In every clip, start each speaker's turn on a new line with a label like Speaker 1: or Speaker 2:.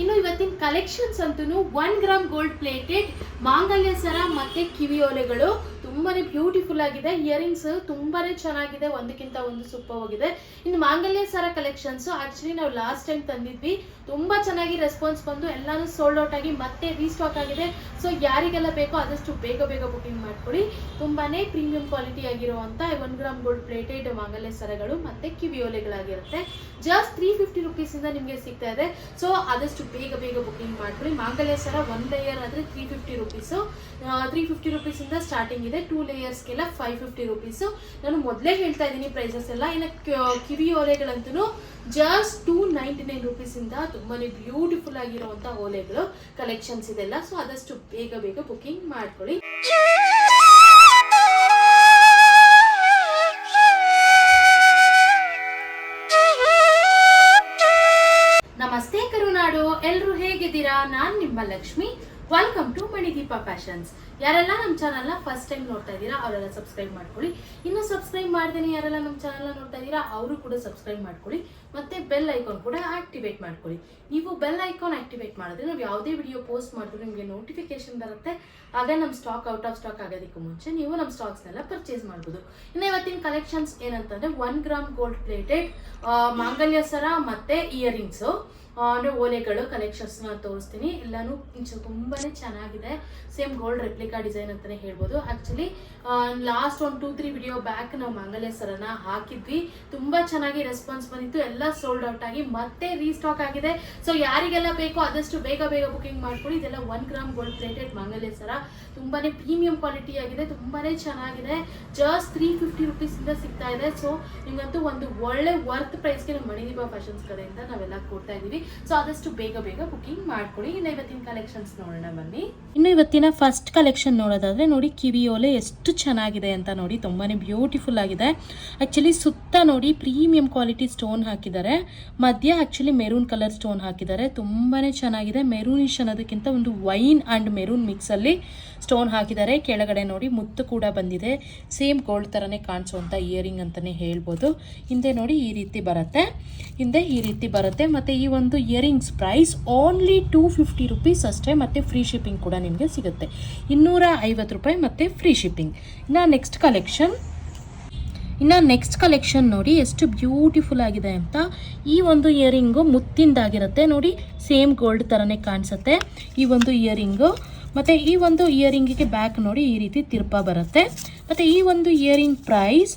Speaker 1: ಇನ್ನು ಇವತ್ತಿನ ಕಲೆಕ್ಷನ್ಸ್ ಅಂತೂ ಒನ್ ಗ್ರಾಮ್ ಗೋಲ್ಡ್ ಪ್ಲೇಟೆಡ್ ಮಾಂಗಲ್ಯ ಸರ ಮತ್ತು ಕಿವಿ ತುಂಬಾನೇ ಬ್ಯೂಟಿಫುಲ್ ಆಗಿದೆ. ಇಯರಿಂಗ್ಸ್ ತುಂಬಾ ಚೆನ್ನಾಗಿದೆ. ಒಂದಕ್ಕಿಂತ ಒಂದು ಸೂಪರ್ ಹೋಗಿದೆ ಇನ್ನು ಮಾಂಗಲ್ಯ ಸರ ಕಲೆಕ್ಷನ್ಸ್ ಆಕ್ಚುಲಿ ನಾವು ಲಾಸ್ಟ್ ಟೈಮ್ ತಂದಿದ್ವಿ. ತುಂಬಾ ಚೆನ್ನಾಗಿ ರೆಸ್ಪಾನ್ಸ್ ಬಂದು ಎಲ್ಲಾನು ಸೋಲ್ಡ್ ಔಟ್ ಆಗಿ ಮತ್ತೆ ರೀಸ್ಟಾಕ್ ಆಗಿದೆ. ಸೊ ಯಾರಿಗೆಲ್ಲ ಬೇಕೋ ಆದಷ್ಟು ಬೇಗ ಬೇಗ ಬುಕಿಂಗ್ ಮಾಡ್ಕೊಡಿ. ತುಂಬಾನೇ ಪ್ರೀಮಿಯಂ ಕ್ವಾಲಿಟಿ ಆಗಿರುವಂತ ಒನ್ ಗ್ರಾಮ್ ಗೋಲ್ಡ್ ಪ್ಲೇಟೆಡ್ ಮಾಂಗಲ್ಯ ಸರಗಳು ಮತ್ತೆ ಕಿವಿಯೋಲೆಗಳಾಗಿರುತ್ತೆ ಜಸ್ಟ್ ತ್ರೀ ಫಿಫ್ಟಿ ಇಂದ ನಿಮಗೆ ಸಿಗ್ತಾ ಇದೆ. ಸೊ ಆದಷ್ಟು ಬೇಗ ಬೇಗ ಬುಕಿಂಗ್ ಮಾಡ್ಕೊಳ್ಳಿ ಮಾಂಗಲ್ಯ ಸರ ಒನ್ ಲೇಯರ್ ಆದ್ರೆ three fifty rupees three fifty rupees ಇಂದ ಸ್ಟಾರ್ಟಿಂಗ್ ಇದೆ. ಟೂ ಲೇಯರ್ಸ್ಗೆಲ್ಲ ಫೈವ್ ಫಿಫ್ಟಿ ರುಪೀಸು ನಾನು ಮೊದಲೇ ಹೇಳ್ತಾ ಇದ್ದೀನಿ ಪ್ರೈಸಸ್ ಎಲ್ಲ. ಇನ್ನು ಕಿವಿ ಓಲೆಗಳಂತೂ just two ninety nine rupees ಇಂದ ತುಂಬಾನೇ ಬ್ಯೂಟಿಫುಲ್ ಆಗಿರುವಂಥ ಓಲೆಗಳು ಕಲೆಕ್ಷನ್ಸ್ ಇದೆಲ್ಲ. ಸೊ ಆದಷ್ಟು ಬೇಗ ಬೇಗ ಬುಕಿಂಗ್ ಮಾಡ್ಕೊಳ್ಳಿ. ನಮಸ್ತೆ ಕರುನಾಡು. ಎಲ್ಲರೂ ಹೇಗಿದ್ದೀರಾ? ನಾನು ನಿಮ್ಮ Lakshmi. Welcome to Manideepa fashions ಯಾರೆಲ್ಲ ನಮ್ಮ ಚಾನಲ್ನ ಫಸ್ಟ್ ಟೈಮ್ ನೋಡ್ತಾ ಇದ್ದೀರಾ, ಅವರೆಲ್ಲ ಸಬ್ಸ್ಕ್ರೈಬ್ ಮಾಡ್ಕೊಳ್ಳಿ. ಇನ್ನು ಸಬ್ಸ್ಕ್ರೈಬ್ ಮಾಡ್ದೇನೆ ಯಾರೆಲ್ಲ ನಮ್ಮ ಚಾನಲ್ನ ನೋಡ್ತಾ ಇದ್ದೀರಾ, ಅವರು ಕೂಡ ಸಬ್ಸ್ಕ್ರೈಬ್ ಮಾಡ್ಕೊಳ್ಳಿ. ಮತ್ತೆ ಬೆಲ್ ಐಕಾನ್ ಕೂಡ ಆಕ್ಟಿವೇಟ್ ಮಾಡ್ಕೊಳ್ಳಿ. ನೀವು ಬೆಲ್ ಐಕಾನ್ ಆಕ್ಟಿವೇಟ್ ಮಾಡಿದ್ರೆ ನಾವು ಯಾವುದೇ ವಿಡಿಯೋ ಪೋಸ್ಟ್ ಮಾಡಿದ್ರು ನಿಮಗೆ ನೋಟಿಫಿಕೇಶನ್ ಬರುತ್ತೆ. ಆಗ ನಮ್ಮ ಸ್ಟಾಕ್ ಔಟ್ ಆಫ್ ಸ್ಟಾಕ್ ಆಗೋದಕ್ಕೂ ಮುಂಚೆ ನೀವು ನಮ್ಮ ಸ್ಟಾಕ್ಸ್ನೆಲ್ಲ ಪರ್ಚೇಸ್ ಮಾಡ್ಬೋದು. ಇನ್ನು ಇವತ್ತಿನ ಕಲೆಕ್ಷನ್ಸ್ ಏನಂತಂದ್ರೆ ಒನ್ ಗ್ರಾಮ್ ಗೋಲ್ಡ್ ಪ್ಲೇಟೆಡ್ ಮಾಂಗಲ್ಯ ಸರ ಮತ್ತೆ ಇಯರಿಂಗ್ಸು ಅಂದರೆ ಓಲೆಗಳು ಕಲೆಕ್ಷನ್ಸ್ನ ತೋರಿಸ್ತೀನಿ. ಎಲ್ಲಾನು ತುಂಬಾನೇ ಚೆನ್ನಾಗಿದೆ. ಸೇಮ್ ಗೋಲ್ಡ್ ರೆಪ್ಲಿಕಾ ಡಿಸೈನ್ ಅಂತಾನೆ ಹೇಳ್ಬೋದು. ಆಕ್ಚುಲಿ ಲಾಸ್ಟ್ ಒಂದು ಟೂ ತ್ರೀ ವಿಡಿಯೋ ಬ್ಯಾಕ್ ನಾವು ಮಂಗಲೇಶ್ವರನ ಹಾಕಿದ್ವಿ. ತುಂಬಾ ಚೆನ್ನಾಗಿ ರೆಸ್ಪಾನ್ಸ್ ಬಂದಿತ್ತು. ಎಲ್ಲ ಸೋಲ್ಡ್ ಔಟ್ ಆಗಿ ಮತ್ತೆ ರೀಸ್ಟಾಕ್ ಆಗಿದೆ. ಸೊ ಯಾರಿಗೆಲ್ಲ ಬೇಕೋ ಆದಷ್ಟು ಬೇಗ ಬೇಗ ಬುಕಿಂಗ್ ಮಾಡ್ಕೊಳ್ಳಿ. ಇದೆಲ್ಲ one gram gold plated Mangaleshwara ತುಂಬಾನೇ ಪ್ರೀಮಿಯಂ ಕ್ವಾಲಿಟಿ ಆಗಿದೆ. ತುಂಬಾನೇ ಚೆನ್ನಾಗಿದೆ. ಜಸ್ಟ್ ತ್ರೀ ಫಿಫ್ಟಿ ರುಪೀಸ್ ಇಂದ ಸಿಗ್ತಾ ಇದೆ. ಸೊ ನಿಮಗಂತೂ ಒಂದು ಒಳ್ಳೆ ವರ್ತ್ ಪ್ರೈಸ್ಗೆ ನಮ್ಮ ಮಣಿದೀಪ ಫ್ಯಾಷನ್ಸ್ ಕಡೆಯಿಂದ ನಾವೆಲ್ಲ ಕೊಡ್ತಾ ಇದೀವಿ ಸೊ ಆದಷ್ಟು ಬೇಗ ಬೇಗ ಬುಕಿಂಗ್ ಮಾಡ್ಕೊಳ್ಳಿ. ಇನ್ನು ಇವತ್ತಿನ ಕಲೆಕ್ಷನ್ಸ್ ನೋಡೋಣ ಬನ್ನಿ.
Speaker 2: ಇನ್ನು ಇವತ್ತಿನ ಫಸ್ಟ್ ಕಲೆಕ್ಷನ್ ನೋಡೋದಾದ್ರೆ ನೋಡಿ, ಕಿವಿ ಓಲೆ ಎಷ್ಟು ಚೆನ್ನಾಗಿದೆ ಅಂತ ನೋಡಿ, ತುಂಬಾನೇ ಬ್ಯೂಟಿಫುಲ್ ಆಗಿದೆ. ಆ್ಯಕ್ಚುಲಿ ಸುತ್ತ ನೋಡಿ ಪ್ರೀಮಿಯಂ ಕ್ವಾಲಿಟಿ ಸ್ಟೋನ್ ಹಾಕಿದ್ದಾರೆ. ಮಧ್ಯ ಆ್ಯಕ್ಚುಲಿ ಮೆರೂನ್ ಕಲರ್ ಸ್ಟೋನ್ ಹಾಕಿದ್ದಾರೆ. ತುಂಬಾನೇ ಚೆನ್ನಾಗಿದೆ. ಮೆರೂನಿಶ್ ಅನ್ನೋದಕ್ಕಿಂತ ಒಂದು ವೈನ್ ಆ್ಯಂಡ್ ಮೆರೂನ್ ಮಿಕ್ಸಲ್ಲಿ ಸ್ಟೋನ್ ಹಾಕಿದ್ದಾರೆ. ಕೆಳಗಡೆ ನೋಡಿ ಮುತ್ತು ಕೂಡ ಬಂದಿದೆ. ಸೇಮ್ ಗೋಲ್ಡ್ ಥರನೇ ಕಾಣಿಸುವಂಥ ಇಯರಿಂಗ್ ಅಂತಲೇ ಹೇಳ್ಬೋದು. ಹಿಂದೆ ನೋಡಿ ಈ ರೀತಿ ಬರುತ್ತೆ. ಹಿಂದೆ ಈ ರೀತಿ ಬರುತ್ತೆ. ಮತ್ತು ಈ ಒಂದು earrings price only two fifty rupees ಅಷ್ಟೇ. ಮತ್ತು ಫ್ರೀ ಶಿಪ್ಪಿಂಗ್ ಕೂಡ ನಿಮಗೆ ಸಿಗುತ್ತೆ. ಇನ್ನೂರ ಐವತ್ತು ರೂಪಾಯಿ ಮತ್ತು ಫ್ರೀ ಶಿಪ್ಪಿಂಗ್ ಇನ್ನು ನೆಕ್ಸ್ಟ್ ಕಲೆಕ್ಷನ್ ಇನ್ನು ನೆಕ್ಸ್ಟ್ ಕಲೆಕ್ಷನ್ ನೋಡಿ ಎಷ್ಟು ಬ್ಯೂಟಿಫುಲ್ ಆಗಿದೆ ಅಂತ. ಈ ಒಂದು ಇಯರಿಂಗು ಮುತ್ತಿಂದಾಗಿರುತ್ತೆ. ನೋಡಿ ಸೇಮ್ ಗೋಲ್ಡ್ ಥರನೇ ಕಾಣಿಸುತ್ತೆ. ಈ ಒಂದು ಇಯರಿಂಗು ಮತ್ತು ಈ ಒಂದು ಇಯರಿಂಗಿಗೆ ಬ್ಯಾಕ್ ನೋಡಿ ಈ ರೀತಿ ತಿರ್ಪ ಬರುತ್ತೆ. ಮತ್ತು ಈ ಒಂದು earring price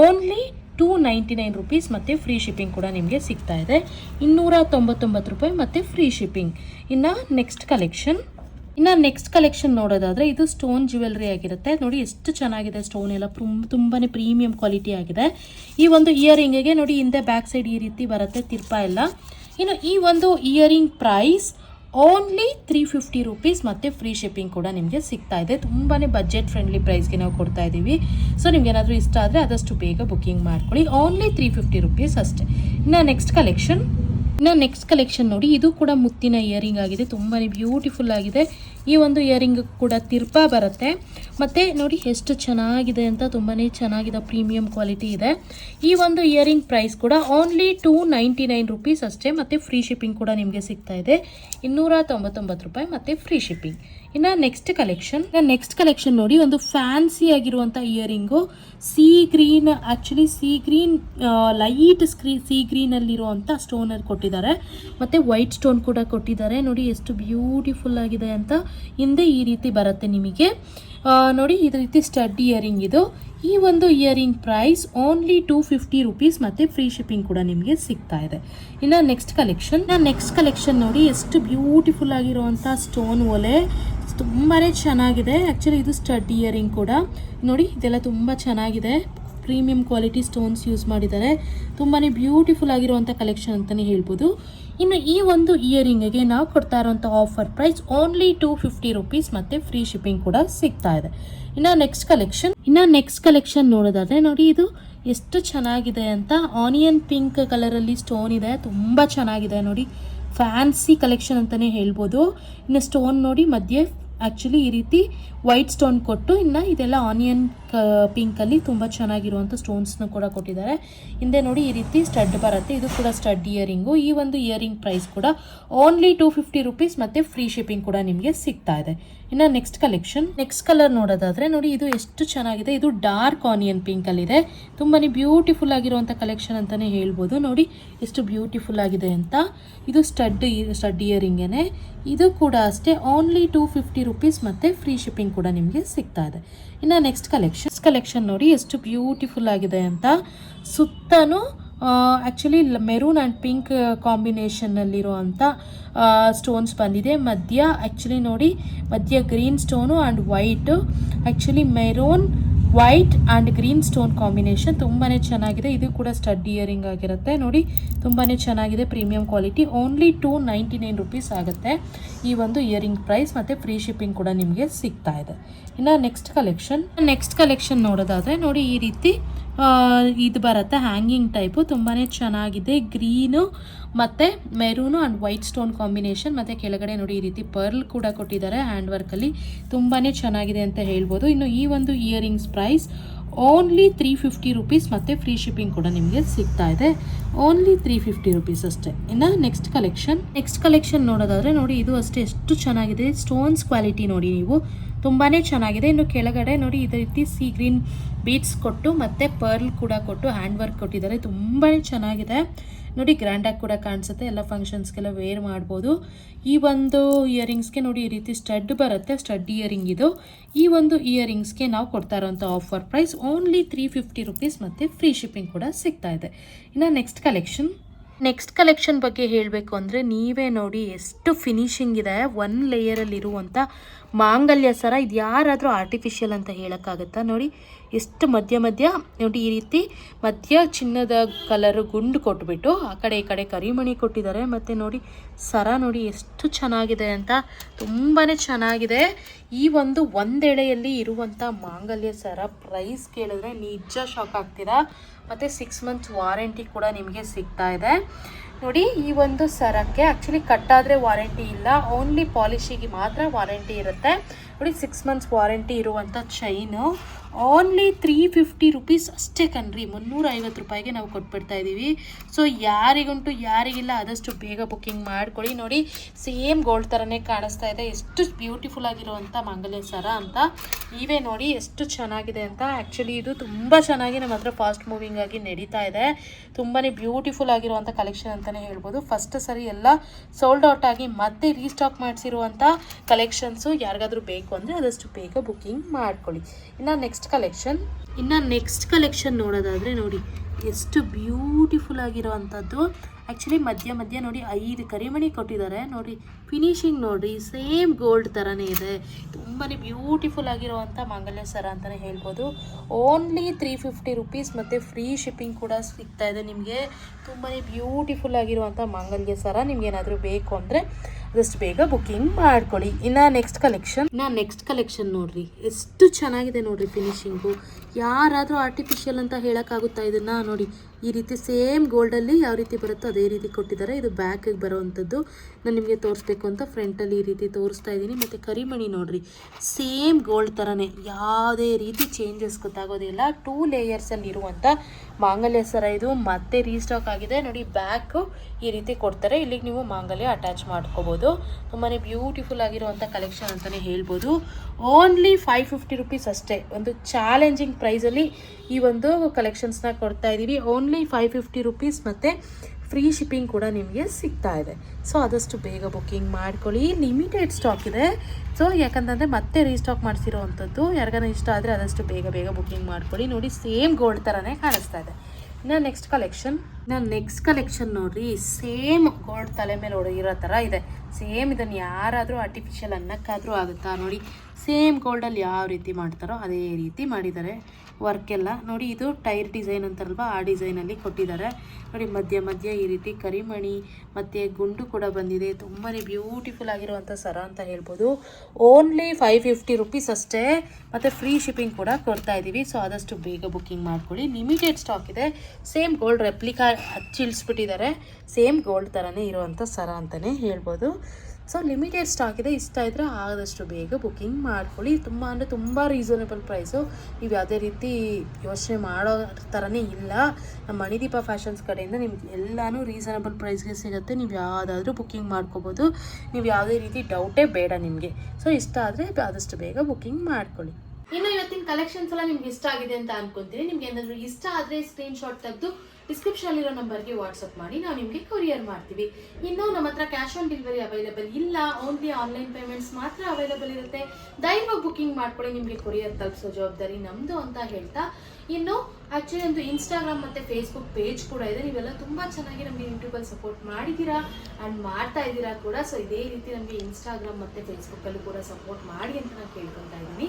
Speaker 2: only two ninety nine rupees ಮತ್ತು ಫ್ರೀ ಶಿಪ್ಪಿಂಗ್ ಕೂಡ ನಿಮಗೆ ಸಿಗ್ತಾ ಇದೆ. ಇನ್ನೂರ ತೊಂಬತ್ತೊಂಬತ್ತು ರೂಪಾಯಿ ಮತ್ತು ಫ್ರೀ ಶಿಪ್ಪಿಂಗ್ ಇನ್ನು ನೆಕ್ಸ್ಟ್ ಕಲೆಕ್ಷನ್ ಇನ್ನು ನೆಕ್ಸ್ಟ್ ಕಲೆಕ್ಷನ್ ನೋಡೋದಾದರೆ ಇದು ಸ್ಟೋನ್ ಜ್ಯುವೆಲ್ರಿ ಆಗಿರುತ್ತೆ. ನೋಡಿ ಎಷ್ಟು ಚೆನ್ನಾಗಿದೆ ಸ್ಟೋನ್ ಎಲ್ಲ. ತುಂಬಾ ಪ್ರೀಮಿಯಂ ಕ್ವಾಲಿಟಿ ಆಗಿದೆ. ಈ ಒಂದು ಇಯರಿಂಗಿಗೆ ನೋಡಿ ಹಿಂದೆ ಬ್ಯಾಕ್ ಸೈಡ್ ಈ ರೀತಿ ಬರುತ್ತೆ ತಿರ್ಪ ಎಲ್ಲ. ಇನ್ನು ಈ ಒಂದು earring price only three fifty rupees ಮತ್ತು ಫ್ರೀ ಶಿಪ್ಪಿಂಗ್ ಕೂಡ ನಿಮಗೆ ಸಿಗ್ತಾ ಇದೆ. ತುಂಬಾ ಬಜೆಟ್ ಫ್ರೆಂಡ್ಲಿ ಪ್ರೈಸ್ಗೆ ನಾವು ಕೊಡ್ತಾ ಇದ್ದೀವಿ ಸೊ ನಿಮ್ಗೆ ಏನಾದರೂ ಇಷ್ಟ ಆದರೆ ಆದಷ್ಟು ಬೇಗ ಬುಕ್ಕಿಂಗ್ ಮಾಡ್ಕೊಳ್ಳಿ. ಓನ್ಲಿ ತ್ರೀ ಫಿಫ್ಟಿ ರುಪೀಸ್ ಅಷ್ಟೇ. ಇನ್ನು ನೆಕ್ಸ್ಟ್ ಕಲೆಕ್ಷನ್ ಇನ್ನು ನೆಕ್ಸ್ಟ್ ಕಲೆಕ್ಷನ್ ನೋಡಿ ಇದು ಕೂಡ ಮುತ್ತಿನ ಇಯರಿಂಗ್ ಆಗಿದೆ ತುಂಬಾ ಬ್ಯೂಟಿಫುಲ್ ಆಗಿದೆ. ಈ ಒಂದು ಇಯರಿಂಗ್ ಕೂಡ ತಿರ್ಪ ಬರುತ್ತೆ. ಮತ್ತು ನೋಡಿ ಎಷ್ಟು ಚೆನ್ನಾಗಿದೆ ಅಂತ ತುಂಬಾ ಚೆನ್ನಾಗಿದೆ ಪ್ರೀಮಿಯಂ ಕ್ವಾಲಿಟಿ ಇದೆ. ಈ ಒಂದು ಇಯರಿಂಗ್ ಪ್ರೈಸ್ ಕೂಡ only two ninety nine rupees ಅಷ್ಟೇ, ಮತ್ತು ಫ್ರೀ ಶಿಪ್ಪಿಂಗ್ ಕೂಡ ನಿಮಗೆ ಸಿಗ್ತಾ ಇದೆ. ಇನ್ನೂರ ತೊಂಬತ್ತೊಂಬತ್ತು ರೂಪಾಯಿ ಮತ್ತು ಫ್ರೀ ಶಿಪ್ಪಿಂಗ್ ಇನ್ನು ನೆಕ್ಸ್ಟ್ ಕಲೆಕ್ಷನ್ ನೆಕ್ಸ್ಟ್ ಕಲೆಕ್ಷನ್ ನೋಡಿ ಒಂದು ಫ್ಯಾನ್ಸಿ ಆಗಿರುವಂಥ earring sea green actually sea green light ಸ್ಕ್ರೀ sea ಗ್ರೀನಲ್ಲಿರುವಂಥ ಸ್ಟೋನಲ್ಲಿ ಕೊಟ್ಟಿದ್ದಾರೆ. ಮತ್ತು ವೈಟ್ ಸ್ಟೋನ್ ಕೂಡ ಕೊಟ್ಟಿದ್ದಾರೆ. ನೋಡಿ ಎಷ್ಟು ಬ್ಯೂಟಿಫುಲ್ ಆಗಿದೆ ಅಂತ. ಹಿಂದೆ ಈ ರೀತಿ ಬರುತ್ತೆ ನಿಮಗೆ. ನೋಡಿ, ಈ ರೀತಿ ಸ್ಟಡ್ ಇಯರಿಂಗ್ ಇದು. ಈ ಒಂದು earring price only two fifty rupees ಮತ್ತು ಫ್ರೀ ಶಿಪ್ಪಿಂಗ್ ಕೂಡ ನಿಮಗೆ ಸಿಗ್ತಾ ಇದೆ. ಇನ್ನು ನೆಕ್ಸ್ಟ್ ಕಲೆಕ್ಷನ್ ನೆಕ್ಸ್ಟ್ ಕಲೆಕ್ಷನ್ ನೋಡಿ, ಎಷ್ಟು ಬ್ಯೂಟಿಫುಲ್ ಆಗಿರುವಂಥ ಸ್ಟೋನ್ ಒಲೆ. ತುಂಬಾ ಚೆನ್ನಾಗಿದೆ. ಆ್ಯಕ್ಚುಲಿ ಇದು ಸ್ಟಡ್ ಇಯರಿಂಗ್ ಕೂಡ. ನೋಡಿ, ಇದೆಲ್ಲ ತುಂಬ ಚೆನ್ನಾಗಿದೆ. ಪ್ರೀಮಿಯಂ ಕ್ವಾಲಿಟಿ ಸ್ಟೋನ್ಸ್ ಯೂಸ್ ಮಾಡಿದ್ದಾರೆ. ತುಂಬಾ ಬ್ಯೂಟಿಫುಲ್ ಆಗಿರುವಂಥ ಕಲೆಕ್ಷನ್ ಅಂತಲೇ ಹೇಳ್ಬೋದು. ಇನ್ನು ಈ ಒಂದು ಇಯರಿಂಗಿಗೆ ನಾವು ಕೊಡ್ತಾ ಇರುವಂಥ offer price only two fifty rupees ಮತ್ತು ಫ್ರೀ ಶಿಪ್ಪಿಂಗ್ ಕೂಡ ಸಿಗ್ತಾ ಇದೆ. ಇನ್ನು ನೆಕ್ಸ್ಟ್ ಕಲೆಕ್ಷನ್ ಇನ್ನು ನೆಕ್ಸ್ಟ್ ಕಲೆಕ್ಷನ್ ನೋಡೋದಾದ್ರೆ ನೋಡಿ ಇದು ಎಷ್ಟು ಚೆನ್ನಾಗಿದೆ ಅಂತ. ಆನಿಯನ್ ಪಿಂಕ್ ಕಲರಲ್ಲಿ ಸ್ಟೋನ್ ಇದೆ, ತುಂಬ ಚೆನ್ನಾಗಿದೆ ನೋಡಿ. ಫ್ಯಾನ್ಸಿ ಕಲೆಕ್ಷನ್ ಅಂತಲೇ ಹೇಳ್ಬೋದು. ಇನ್ನು ಸ್ಟೋನ್ ನೋಡಿ ಮಧ್ಯೆ ಆ್ಯಕ್ಚುಲಿ ಈ ರೀತಿ ವೈಟ್ ಸ್ಟೋನ್ ಕೊಟ್ಟು ಇನ್ನು ಇದೆಲ್ಲ ಆನಿಯನ್ ಪಿಂಕಲ್ಲಿ ತುಂಬ ಚೆನ್ನಾಗಿರುವಂಥ ಸ್ಟೋನ್ಸ್ನ ಕೂಡ ಕೊಟ್ಟಿದ್ದಾರೆ. ಹಿಂದೆ ನೋಡಿ ಈ ರೀತಿ ಸ್ಟಡ್ ಬರುತ್ತೆ. ಇದು ಕೂಡ ಸ್ಟಡ್ ಇಯರಿಂಗು ಈ ಒಂದು ಇಯರಿಂಗ್ ಪ್ರೈಸ್ ಕೂಡ ಓನ್ಲಿ ಟೂ ಫಿಫ್ಟಿ ರುಪೀಸ್ ಮತ್ತು ಫ್ರೀ ಶಿಪ್ಪಿಂಗ್ ಕೂಡ ನಿಮಗೆ ಸಿಗ್ತಾ ಇದೆ. ಇನ್ನು ನೆಕ್ಸ್ಟ್ ಕಲೆಕ್ಷನ್ ನೆಕ್ಸ್ಟ್ ಕಲರ್ ನೋಡೋದಾದ್ರೆ ನೋಡಿ ಇದು ಎಷ್ಟು ಚೆನ್ನಾಗಿದೆ. ಇದು ಡಾರ್ಕ್ ಆನಿಯನ್ ಪಿಂಕಲ್ಲಿದೆ ತುಂಬಾ ಬ್ಯೂಟಿಫುಲ್ ಆಗಿರುವಂಥ ಕಲೆಕ್ಷನ್ ಅಂತಲೇ ಹೇಳ್ಬೋದು. ನೋಡಿ ಎಷ್ಟು ಬ್ಯೂಟಿಫುಲ್ ಆಗಿದೆ ಅಂತ. ಇದು ಸ್ಟಡ್ ಸ್ಟಡ್ ಇಯರಿಂಗೇನೆ ಇದು ಕೂಡ ಅಷ್ಟೇ ಓನ್ಲಿ ಟೂ ಫಿಫ್ಟಿ ರುಪೀಸ್ ಮತ್ತು ಫ್ರೀ ಶಿಪ್ಪಿಂಗ್ ಕೂಡ ನಿಮಗೆ ಸಿಗ್ತಾ ಇದೆ. ಇನ್ನು ನೆಕ್ಸ್ಟ್ ಕಲೆಕ್ಷನ್ ಕಲೆಕ್ಷನ್ ನೋಡಿ ಎಷ್ಟು ಬ್ಯೂಟಿಫುಲ್ ಆಗಿದೆ ಅಂತ. ಸುತ್ತನೂ ಆ್ಯಕ್ಚುಲಿ ಮೆರೂನ್ ಆ್ಯಂಡ್ ಪಿಂಕ್ ಕಾಂಬಿನೇಷನ್ನಲ್ಲಿರುವಂಥ ಸ್ಟೋನ್ಸ್ ಬಂದಿದೆ. ಮಧ್ಯ ಆ್ಯಕ್ಚುಲಿ ನೋಡಿ, ಮಧ್ಯ green stone and white actually maroon white and green stone combination ತುಂಬಾ ಚೆನ್ನಾಗಿದೆ. ಇದು ಕೂಡ ಸ್ಟಡ್ ಇಯರಿಂಗ್ ಆಗಿರುತ್ತೆ. ನೋಡಿ ತುಂಬಾ ಚೆನ್ನಾಗಿದೆ premium quality only two ninety nine rupees ಆಗುತ್ತೆ. ಈ ಒಂದು ಇಯರಿಂಗ್ ಪ್ರೈಸ್ ಮತ್ತು ಫ್ರೀ ಶಿಪ್ಪಿಂಗ್ ಕೂಡ ನಿಮಗೆ ಸಿಗ್ತಾ ಇದೆ. ಇನ್ನು ನೆಕ್ಸ್ಟ್ ಕಲೆಕ್ಷನ್ ನೆಕ್ಸ್ಟ್ ಕಲೆಕ್ಷನ್ ನೋಡೋದಾದರೆ ನೋಡಿ ಈ ರೀತಿ ಇದು ಬರುತ್ತೆ. ಹ್ಯಾಂಗಿಂಗ್ ಟೈಪು ತುಂಬಾ ಚೆನ್ನಾಗಿದೆ. ಗ್ರೀನು ಮತ್ತು maroon and white stone combination ಮತ್ತು ಕೆಳಗಡೆ ನೋಡಿ ಈ ರೀತಿ ಪರ್ಲ್ ಕೂಡ ಕೊಟ್ಟಿದ್ದಾರೆ ಹ್ಯಾಂಡ್ ವರ್ಕಲ್ಲಿ ತುಂಬಾ ಚೆನ್ನಾಗಿದೆ ಅಂತ ಹೇಳ್ಬೋದು. ಇನ್ನು ಈ ಒಂದು earrings price only three fifty rupees ಮತ್ತು ಫ್ರೀ ಶಿಪ್ಪಿಂಗ್ ಕೂಡ ನಿಮಗೆ ಸಿಗ್ತಾ ಇದೆ. ಓನ್ಲಿ ತ್ರೀ ಫಿಫ್ಟಿ ರುಪೀಸ್ ಅಷ್ಟೇ. ಇನ್ನು ನೆಕ್ಸ್ಟ್ ಕಲೆಕ್ಷನ್ ನೆಕ್ಸ್ಟ್ ಕಲೆಕ್ಷನ್ ನೋಡೋದಾದರೆ ನೋಡಿ ಇದು ಅಷ್ಟೇ ಎಷ್ಟು ಚೆನ್ನಾಗಿದೆ. ಸ್ಟೋನ್ಸ್ ಕ್ವಾಲಿಟಿ ನೋಡಿ ನೀವು. ತುಂಬಾ ಚೆನ್ನಾಗಿದೆ. ಇನ್ನು ಕೆಳಗಡೆ ನೋಡಿ ಇದೇ ರೀತಿ ಸಿ ಗ್ರೀನ್ ಬೀಟ್ಸ್ ಕೊಟ್ಟು ಮತ್ತು ಪರ್ಲ್ ಕೂಡ ಕೊಟ್ಟು ಹ್ಯಾಂಡ್ ವರ್ಕ್ ಕೊಟ್ಟಿದ್ದಾರೆ. ತುಂಬಾ ಚೆನ್ನಾಗಿದೆ. ನೋಡಿ ಗ್ರ್ಯಾಂಡಾಗಿ ಕೂಡ ಕಾಣಿಸುತ್ತೆ. ಎಲ್ಲ ಫಂಕ್ಷನ್ಸ್ಗೆಲ್ಲ ವೇರ್ ಮಾಡ್ಬೋದು. ಈ ಒಂದು ಇಯರಿಂಗ್ಸ್ಗೆ ನೋಡಿ ಈ ರೀತಿ ಸ್ಟಡ್ ಬರುತ್ತೆ. ಸ್ಟಡ್ ಇಯರಿಂಗ್ ಇದು. ಈ ಒಂದು ಇಯರಿಂಗ್ಸ್ಗೆ ನಾವು ಕೊಡ್ತಾ ಇರೋಂಥ offer price only three fifty rupees ಮತ್ತು ಫ್ರೀ ಶಿಪ್ಪಿಂಗ್ ಕೂಡ ಸಿಗ್ತಾ ಇದೆ. ಇನ್ನು ನೆಕ್ಸ್ಟ್ ಕಲೆಕ್ಷನ್ ನೆಕ್ಸ್ಟ್ ಕಲೆಕ್ಷನ್ ಬಗ್ಗೆ ಹೇಳಬೇಕು ಅಂದರೆ ನೀವೇ ನೋಡಿ ಎಷ್ಟು ಫಿನಿಶಿಂಗ್ ಇದೆ. ಒನ್ ಲೇಯರಲ್ಲಿರುವಂಥ ಮಾಂಗಲ್ಯ ಸರ ಇದು ಯಾರಾದರೂ ಆರ್ಟಿಫಿಷಿಯಲ್ ಅಂತ ಹೇಳೋಕ್ಕಾಗತ್ತಾ? ನೋಡಿ ಎಷ್ಟು ಮಧ್ಯ ಮಧ್ಯ ನೋಡಿ ಈ ರೀತಿ ಮಧ್ಯ ಚಿನ್ನದ ಕಲರ್ ಗುಂಡು ಕೊಟ್ಬಿಟ್ಟು ಆ ಕಡೆ ಈ ಕಡೆ ಕರಿಮಣಿ ಕೊಟ್ಟಿದ್ದಾರೆ. ಮತ್ತು ನೋಡಿ ಸರ ನೋಡಿ ಎಷ್ಟು ಚೆನ್ನಾಗಿದೆ ಅಂತ. ತುಂಬಾ ಚೆನ್ನಾಗಿದೆ. ಈ ಒಂದು ಒಂದೆಳೆಯಲ್ಲಿ ಇರುವಂಥ ಮಾಂಗಲ್ಯ ಸರ ಪ್ರೈಸ್ ಕೇಳಿದ್ರೆ ನಿಜ ಶಾಕ್ ಆಗ್ತೀರಾ. ಮತ್ತು ಸಿಕ್ಸ್ ಮಂತ್ಸ್ ವಾರಂಟಿ ಕೂಡ ನಿಮಗೆ ಸಿಗ್ತಾ ಇದೆ. ನೋಡಿ ಈ ಒಂದು ಸರಕ್ಕೆ ಆ್ಯಕ್ಚುಲಿ ಕಟ್ಟಾದರೆ ವಾರಂಟಿ ಇಲ್ಲ. ಓನ್ಲಿ ಪಾಲಿಶಿಗೆ ಮಾತ್ರ ವಾರಂಟಿ ಇರುತ್ತೆ. ನೋಡಿ ಸಿಕ್ಸ್ ಮಂತ್ಸ್ ವಾರಂಟಿ ಇರುವಂಥ chain only three fifty rupees ಅಷ್ಟೇ ಕಣ್ರಿ. ಮುನ್ನೂರ ಐವತ್ತು ರೂಪಾಯಿಗೆ ನಾವು ಕೊಟ್ಬಿಡ್ತಾ ಇದ್ದೀವಿ ಸೊ ಯಾರಿಗುಂಟು, ಯಾರಿಗಿಲ್ಲ, ಆದಷ್ಟು ಬೇಗ ಬುಕ್ಕಿಂಗ್ ಮಾಡ್ಕೊಳ್ಳಿ. ನೋಡಿ ಸೇಮ್ ಗೋಲ್ಡ್ ಥರನೇ ಕಾಣಿಸ್ತಾ ಇದೆ. ಎಷ್ಟು ಬ್ಯೂಟಿಫುಲ್ ಆಗಿರುವಂಥ ಮಂಗಲೇ ಸರ ಅಂತ. ನೀವೇ ನೋಡಿ, ಎಷ್ಟು ಚೆನ್ನಾಗಿದೆ ಅಂತ. ಆ್ಯಕ್ಚುಲಿ ಇದು ತುಂಬ ಚೆನ್ನಾಗಿ ನಮ್ಮ ಹತ್ರ ಫಾಸ್ಟ್ ಮೂವಿಂಗ್ ಆಗಿ ನಡೀತಾ ಇದೆ. ತುಂಬಾ ಬ್ಯೂಟಿಫುಲ್ ಆಗಿರುವಂಥ ಕಲೆಕ್ಷನ್ ಅಂತಲೇ ಹೇಳ್ಬೋದು. ಫಸ್ಟ್ ಸರಿ ಎಲ್ಲ ಸೋಲ್ಡ್ ಔಟ್ ಆಗಿ ಮತ್ತೆ ರೀಸ್ಟಾಕ್ ಮಾಡಿಸಿರುವಂಥ ಕಲೆಕ್ಷನ್ಸು ಯಾರಿಗಾದರೂ ಬೇಕು ಅಂದರೆ ಆದಷ್ಟು ಬೇಗ ಬುಕ್ಕಿಂಗ್ ಮಾಡ್ಕೊಳ್ಳಿ. ಇನ್ನು ನೆಕ್ಸ್ಟ್ ಕಲೆಕ್ಷನ್ ಇನ್ನು ನೆಕ್ಸ್ಟ್ ಕಲೆಕ್ಷನ್ ನೋಡೋದಾದರೆ ನೋಡಿ ಎಷ್ಟು ಬ್ಯೂಟಿಫುಲ್ ಆಗಿರೋವಂಥದ್ದು. ಆ್ಯಕ್ಚುಲಿ ಮಧ್ಯ ಮಧ್ಯ ನೋಡಿ ಐದು ಕರಿಮಣಿ ಕೊಟ್ಟಿದ್ದಾರೆ. ನೋಡಿ ಫಿನಿಶಿಂಗ್ ನೋಡಿ ಸೇಮ್ ಗೋಲ್ಡ್ ಥರನೇ ಇದೆ. ತುಂಬಾ ಬ್ಯೂಟಿಫುಲ್ ಆಗಿರುವಂಥ ಮಾಂಗಲ್ಯ ಸರ ಅಂತಲೇ ಹೇಳ್ಬೋದು. ಓನ್ಲಿ ತ್ರೀ ಫಿಫ್ಟಿ ರುಪೀಸ್ ಮತ್ತು ಫ್ರೀ ಶಿಪ್ಪಿಂಗ್ ಕೂಡ ಸಿಗ್ತಾ ಇದೆ ನಿಮಗೆ. ತುಂಬಾ ಬ್ಯೂಟಿಫುಲ್ ಆಗಿರುವಂಥ ಮಾಂಗಲ್ಯ ಸರ ನಿಮ್ಗೆ ಏನಾದರೂ ಬೇಕು ಅಂದರೆ ಆದಷ್ಟು ಬೇಗ ಬುಕ್ಕಿಂಗ್ ಮಾಡ್ಕೊಳ್ಳಿ. ಇನ್ನು ನೆಕ್ಸ್ಟ್ ಕಲೆಕ್ಷನ್ ಇನ್ನು ನೆಕ್ಸ್ಟ್ ಕಲೆಕ್ಷನ್ ನೋಡಿರಿ. ಎಷ್ಟು ಚೆನ್ನಾಗಿದೆ ನೋಡಿರಿ ಫಿನಿಶಿಂಗು ಯಾರಾದರೂ ಆರ್ಟಿಫಿಷಿಯಲ್ ಅಂತ ಹೇಳೋಕ್ಕಾಗುತ್ತಾ ಇದನ್ನು? ನೋಡಿ ಈ ರೀತಿ ಸೇಮ್ ಗೋಲ್ಡಲ್ಲಿ ಯಾವ ರೀತಿ ಬರುತ್ತೋ ಅದೇ ರೀತಿ ಕೊಟ್ಟಿದ್ದಾರೆ. ಇದು ಬ್ಯಾಕಿಗೆ ಬರೋವಂಥದ್ದು. ನಾನು ನಿಮಗೆ ತೋರಿಸ್ಬೇಕು ಅಂತ ಫ್ರಂಟಲ್ಲಿ ಈ ರೀತಿ ತೋರಿಸ್ತಾ ಇದ್ದೀನಿ. ಮತ್ತು ಕರಿಮಣಿ ನೋಡಿರಿ ಸೇಮ್ ಗೋಲ್ಡ್ ಥರನೇ ಯಾವುದೇ ರೀತಿ ಚೇಂಜಸ್ ಗೊತ್ತಾಗೋದಿಲ್ಲ. ಟೂ ಲೇಯರ್ಸಲ್ಲಿ ಇರುವಂಥ ಮಾಂಗಲ್ಯ ಸರ ಇದು, ಮತ್ತೆ ರೀಸ್ಟಾಕ್ ಆಗಿದೆ. ನೋಡಿ ಬ್ಯಾಕು ಈ ರೀತಿ ಕೊಡ್ತಾರೆ. ಇಲ್ಲಿಗೆ ನೀವು ಮಾಂಗಲ್ಯ ಅಟ್ಯಾಚ್ ಮಾಡ್ಕೋಬೋದು. ತುಂಬಾ ಬ್ಯೂಟಿಫುಲ್ ಆಗಿರುವಂಥ ಕಲೆಕ್ಷನ್ ಅಂತಲೇ ಹೇಳ್ಬೋದು. ಓನ್ಲಿ ಫೈವ್ ಫಿಫ್ಟಿ ರುಪೀಸ್ ಅಷ್ಟೇ. ಒಂದು ಚಾಲೆಂಜಿಂಗ್ ಪ್ರೈಸಲ್ಲಿ ಈ ಒಂದು ಕಲೆಕ್ಷನ್ಸ್ನ ಕೊಡ್ತಾ ಇದ್ದೀವಿ. ಓನ್ಲಿ ಫೈವ್ ಫಿಫ್ಟಿ ರುಪೀಸ್ ಮತ್ತು ಫ್ರೀ ಶಿಪ್ಪಿಂಗ್ ಕೂಡ ನಿಮಗೆ ಸಿಗ್ತಾ ಇದೆ. ಸೊ, ಆದಷ್ಟು ಬೇಗ ಬುಕ್ಕಿಂಗ್ ಮಾಡ್ಕೊಳ್ಳಿ. ಲಿಮಿಟೆಡ್ ಸ್ಟಾಕ್ ಇದೆ. ಸೊ, ಯಾಕಂತಂದರೆ ಮತ್ತೆ ರೀಸ್ಟಾಕ್ ಮಾಡಿಸಿರೋ ಅಂಥದ್ದು ಯಾರಿಗಾನ ಇಷ್ಟ ಆದರೆ ಆದಷ್ಟು ಬೇಗ ಬೇಗ ಬುಕ್ಕಿಂಗ್ ಮಾಡ್ಕೊಳ್ಳಿ. ನೋಡಿ ಸೇಮ್ ಗೋಲ್ಡ್ ಥರನೇ ಕಾಣಿಸ್ತಾ ಇದೆ. ಇನ್ನು ನೆಕ್ಸ್ಟ್ ಕಲೆಕ್ಷನ್ ನಾನು ನೆಕ್ಸ್ಟ್ ಕಲೆಕ್ಷನ್ ನೋಡಿರಿ ಸೇಮ್ ಗೋಲ್ಡ್ ತಲೆ ಮೇಲೆ ಹೊಡೆಗಿರೋ ಥರ ಇದೆ. ಸೇಮ್ ಇದನ್ನು ಯಾರಾದರೂ ಆರ್ಟಿಫಿಷಿಯಲ್ ಅನ್ನಕ್ಕಾದರೂ ಆಗುತ್ತಾ ನೋಡಿ ಸೇಮ್ ಗೋಲ್ಡಲ್ಲಿ ಯಾವ ರೀತಿ ಮಾಡ್ತಾರೋ ಅದೇ ರೀತಿ ಮಾಡಿದ್ದಾರೆ. ವರ್ಕ್ ಎಲ್ಲ. ನೋಡಿ, ಇದು ಟೈರ್ ಡಿಸೈನ್ ಅಂತಾರಲ್ವ? ಆ ಡಿಸೈನಲ್ಲಿ ಕೊಟ್ಟಿದ್ದಾರೆ. ನೋಡಿ, ಮಧ್ಯ ಮಧ್ಯ ಈ ರೀತಿ ಕರಿಮಣಿ ಮತ್ತು ಗುಂಡು ಕೂಡ ಬಂದಿದೆ. ತುಂಬಾ ಬ್ಯೂಟಿಫುಲ್ ಆಗಿರುವಂಥ ಸರ ಅಂತ ಹೇಳ್ಬೋದು. ಓನ್ಲಿ ಫೈವ್ ಫಿಫ್ಟಿ ರುಪೀಸ್ ಅಷ್ಟೇ. ಮತ್ತು ಫ್ರೀ ಶಿಪ್ಪಿಂಗ್ ಕೂಡ ಕೊಡ್ತಾ ಇದ್ದೀವಿ ಸೊ ಆದಷ್ಟು ಬೇಗ ಬುಕ್ಕಿಂಗ್ ಮಾಡ್ಕೊಳ್ಳಿ. ಲಿಮಿಟೆಡ್ ಸ್ಟಾಕ್ ಇದೆ. ಸೇಮ್ ಗೋಲ್ಡ್ ರೆಪ್ಲಿಕಾ ಹಚ್ಚಿಳಿಸ್ಬಿಟ್ಟಿದ್ದಾರೆ ಸೇಮ್ ಗೋಲ್ಡ್ ಥರನೇ ಇರುವಂಥ ಸರ ಅಂತಲೇ ಹೇಳ್ಬೋದು. ಸೊ ಲಿಮಿಟೆಡ್ ಸ್ಟಾಕ್ ಇದೆ, ಇಷ್ಟ ಇದ್ದರೆ ಆದಷ್ಟು ಬೇಗ ಬುಕ್ಕಿಂಗ್ ಮಾಡ್ಕೊಳ್ಳಿ. ತುಂಬ ಅಂದರೆ ತುಂಬ ರೀಸನಬಲ್ ಪ್ರೈಸು ನೀವು ಯಾವುದೇ ರೀತಿ ಯೋಚನೆ ಮಾಡೋ ಥರನೇ ಇಲ್ಲ. ನಮ್ಮ ಮಣಿದೀಪ ಫ್ಯಾಷನ್ಸ್ ಕಡೆಯಿಂದ ನಿಮ್ಗೆ ಎಲ್ಲನೂ ರೀಸನಬಲ್ ಪ್ರೈಸ್ಗೆ ಸಿಗುತ್ತೆ. ನೀವು ಯಾವುದಾದ್ರೂ ಬುಕ್ಕಿಂಗ್ ಮಾಡ್ಕೋಬೋದು. ನೀವು ಯಾವುದೇ ರೀತಿ ಡೌಟೇ ಬೇಡ ನಿಮಗೆ. ಸೊ ಇಷ್ಟ ಆದರೆ ಆದಷ್ಟು ಬೇಗ ಬುಕ್ಕಿಂಗ್ ಮಾಡ್ಕೊಳ್ಳಿ.
Speaker 1: ಇನ್ನು ಇವತ್ತಿನ ಕಲೆಕ್ಷನ್ಸ್ ಎಲ್ಲ ನಿಮ್ಗೆ ಇಷ್ಟ ಆಗಿದೆ ಅಂತ ಅನ್ಕೊಂತೀನಿ. ನಿಮ್ಗೆ ಏನಾದರೂ ಇಷ್ಟ ಆದ್ರೆ ಸ್ಕ್ರೀನ್ ಶಾಟ್ ತೆಗೆದು ಡಿಸ್ಕ್ರಿಪ್ಷನ್ ಇರೋ ನಂಬರ್ಗೆ ವಾಟ್ಸಪ್ ಮಾಡಿ, ನಾವು ನಿಮಗೆ ಕೊರಿಯರ್ ಮಾಡ್ತೀವಿ. ಇನ್ನು ನಮ್ಮ ಹತ್ರ ಕ್ಯಾಶ್ ಆನ್ ಡೆಲಿವರಿ ಅವೈಲೇಬಲ್ ಇಲ್ಲ. ಓನ್ಲಿ ಆನ್ಲೈನ್ ಪೇಮೆಂಟ್ಸ್ ಮಾತ್ರ ಅವೈಲೇಬಲ್ ಇರುತ್ತೆ. ಧೈರ್ಯವಾಗಿ ಬುಕಿಂಗ್ ಮಾಡ್ಕೊಳ್ಳಿ, ನಿಮಗೆ ಕೊರಿಯರ್ ತಲುಪಿಸೋ ಜವಾಬ್ದಾರಿ ನಮ್ಮದು ಅಂತ ಹೇಳ್ತಾ, ಇನ್ನು ಆಕ್ಚುಲಿ ಒಂದು ಇನ್ಸ್ಟಾಗ್ರಾಮ್ ಮತ್ತೆ ಫೇಸ್ಬುಕ್ ಪೇಜ್ ಕೂಡ ಇದೆ. ನೀವೆಲ್ಲ ತುಂಬಾ ಚೆನ್ನಾಗಿ ನಮಗೆ ಯೂಟ್ಯೂಬಲ್ಲಿ ಸಪೋರ್ಟ್ ಮಾಡಿದ್ದೀರಾ ಆ್ಯಂಡ್ ಮಾಡ್ತಾ ಇದ್ದೀರಾ ಕೂಡ. ಸೊ ಇದೇ ರೀತಿ ನಮಗೆ ಇನ್ಸ್ಟಾಗ್ರಾಮ್ ಮತ್ತೆ ಫೇಸ್ಬುಕ್ಕಲ್ಲೂ ಕೂಡ ಸಪೋರ್ಟ್ ಮಾಡಿ ಅಂತ ನಾನು ಕೇಳ್ಕೊತಾ ಇದ್ದೀನಿ.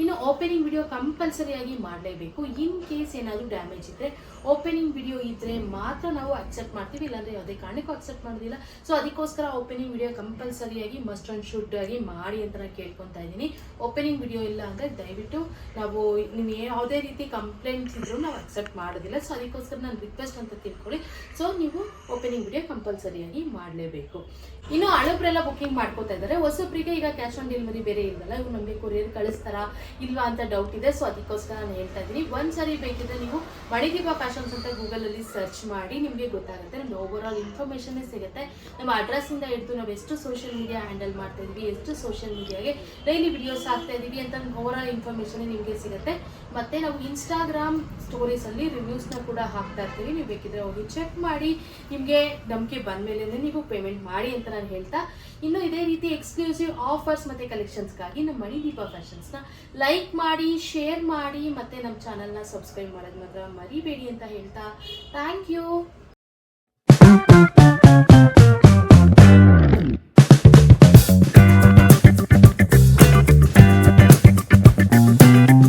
Speaker 1: ಇನ್ನು ಓಪನಿಂಗ್ ವಿಡಿಯೋ ಕಂಪಲ್ಸರಿಯಾಗಿ ಮಾಡಲೇಬೇಕು. ಇನ್ ಕೇಸ್ ಏನಾದರೂ ಡ್ಯಾಮೇಜ್ ಇದ್ದರೆ ಓಪನಿಂಗ್ ವಿಡಿಯೋ ಇದ್ದರೆ ಮಾತ್ರ ನಾವು ಅಕ್ಸೆಪ್ಟ್ ಮಾಡ್ತೀವಿ. ಇಲ್ಲಾಂದರೆ ಯಾವುದೇ ಕಾರಣಕ್ಕೂ ಅಕ್ಸೆಪ್ಟ್ ಮಾಡೋದಿಲ್ಲ. ಸೊ ಅದಕ್ಕೋಸ್ಕರ ಓಪನಿಂಗ್ ವಿಡಿಯೋ ಕಂಪಲ್ಸರಿಯಾಗಿ ಮಸ್ಟ್ ಆ್ಯಂಡ್ ಶುಡ್ ಆಗಿ ಮಾಡಿ ಅಂತ ನಾನು ಕೇಳ್ಕೊತಾ ಇದ್ದೀನಿ. ಓಪನಿಂಗ್ ವಿಡಿಯೋ ಇಲ್ಲ ಅಂದರೆ ದಯವಿಟ್ಟು ನಾವು ನೀವು ಯಾವುದೇ ರೀತಿ ಕಂಪ್ಲೇಂಟ್ಸ್ ಇದ್ರೂ ನಾವು ಅಕ್ಸೆಪ್ಟ್ ಮಾಡೋದಿಲ್ಲ. ಸೊ ಅದಕ್ಕೋಸ್ಕರ ನಾನು ರಿಕ್ವೆಸ್ಟ್ ಅಂತ ತಿಳ್ಕೊಳ್ಳಿ. ಸೊ ನೀವು ಓಪನಿಂಗ್ ವಿಡಿಯೋ ಕಂಪಲ್ಸರಿಯಾಗಿ ಮಾಡಲೇಬೇಕು. ಇನ್ನು ಹಳಬ್ರೆಲ್ಲ ಬುಕ್ಕಿಂಗ್ ಮಾಡ್ಕೋತಾ ಇದ್ದಾರೆ. ಹೊಸಬ್ರಿಗೆ ಈಗ ಕ್ಯಾಶ್ ಆನ್ ಡೆಲಿವರಿ ಬೇರೆ ಇಲ್ವಲ್ಲ ಇವ್ರು ನಮಗೆ ಕೊರಿಯರ್ ಕಳಿಸ್ತಾರಾ ಇಲ್ವಾ ಅಂತ ಡೌಟ್ ಇದೆ. ಸೊ ಅದಕ್ಕೋಸ್ಕರ ನಾನು ಹೇಳ್ತಾ ಇದ್ದೀನಿ. ಒಂದ್ಸರಿ ಬೇಕಿದ್ರೆ ನೀವು ಮಣಿದೀಪ ಫ್ಯಾಷನ್ಸ್ ಅಂತ ಗೂಗಲಲ್ಲಿ ಸರ್ಚ್ ಮಾಡಿ ನಿಮಗೆ ಗೊತ್ತಾಗುತ್ತೆ. ನಮ್ಮ ಓವರ್ ಆಲ್ ಇನ್ಫಾರ್ಮೇಷನ್ನೇ ಸಿಗುತ್ತೆ. ನಮ್ಮ ಅಡ್ರೆಸ್ಸಿಂದ ಹಿಡಿದು ನಾವು ಎಷ್ಟು ಸೋಷಿಯಲ್ ಮೀಡಿಯಾ ಹ್ಯಾಂಡಲ್ ಮಾಡ್ತಾ ಇದ್ವಿ, ಎಷ್ಟು ಸೋಷಿಯಲ್ ಮೀಡಿಯಾಗೆ ಡೈಲಿ ವಿಡಿಯೋಸ್ ಹಾಕ್ತಾ ಇದ್ದೀವಿ ಅಂತ ಓವರ್ ಆಲ್ ಇನ್ಫಾರ್ಮೇಷನ್ ನಿಮಗೆ ಸಿಗುತ್ತೆ. ಮತ್ತು ನಾವು ಇನ್ಸ್ಟಾಗ್ರಾಮ್ ಸ್ಟೋರೀಸಲ್ಲಿ ರಿವ್ಯೂಸ್ನ ಕೂಡ ಹಾಕ್ತಾ ಇರ್ತೀವಿ. ನೀವು ಬೇಕಿದ್ರೆ ಹೋಗಿ ಚೆಕ್ ಮಾಡಿ, ನಿಮಗೆ ನಂಬಿಕೆ ಬಂದಮೇಲೆ ನೀವು ಪೇಮೆಂಟ್ ಮಾಡಿ ಅಂತ ನಾನು ಹೇಳ್ತಾ. ಇನ್ನು ಇದೇ ರೀತಿ ಎಕ್ಸ್ಕ್ಲೂಸಿವ್ ಆಫರ್ಸ್ ಮತ್ತು ಕಲೆಕ್ಷನ್ಸ್ಗಾಗಿ ನಮ್ಮ ಮಣಿದೀಪ ಫ್ಯಾಷನ್ಸ್ನ ಲೈಕ್ ಮಾಡಿ ಶೇರ್ ಮಾಡಿ ಮತ್ತು ನಮ್ಮ ಚಾನಲ್ನ ಸಬ್ಸ್ಕ್ರೈಬ್ ಮಾಡೋದು ಮಾತ್ರ ಮರಿಬೇಡಿ ಅಂತ ಹೇಳ್ತಾ. Thank you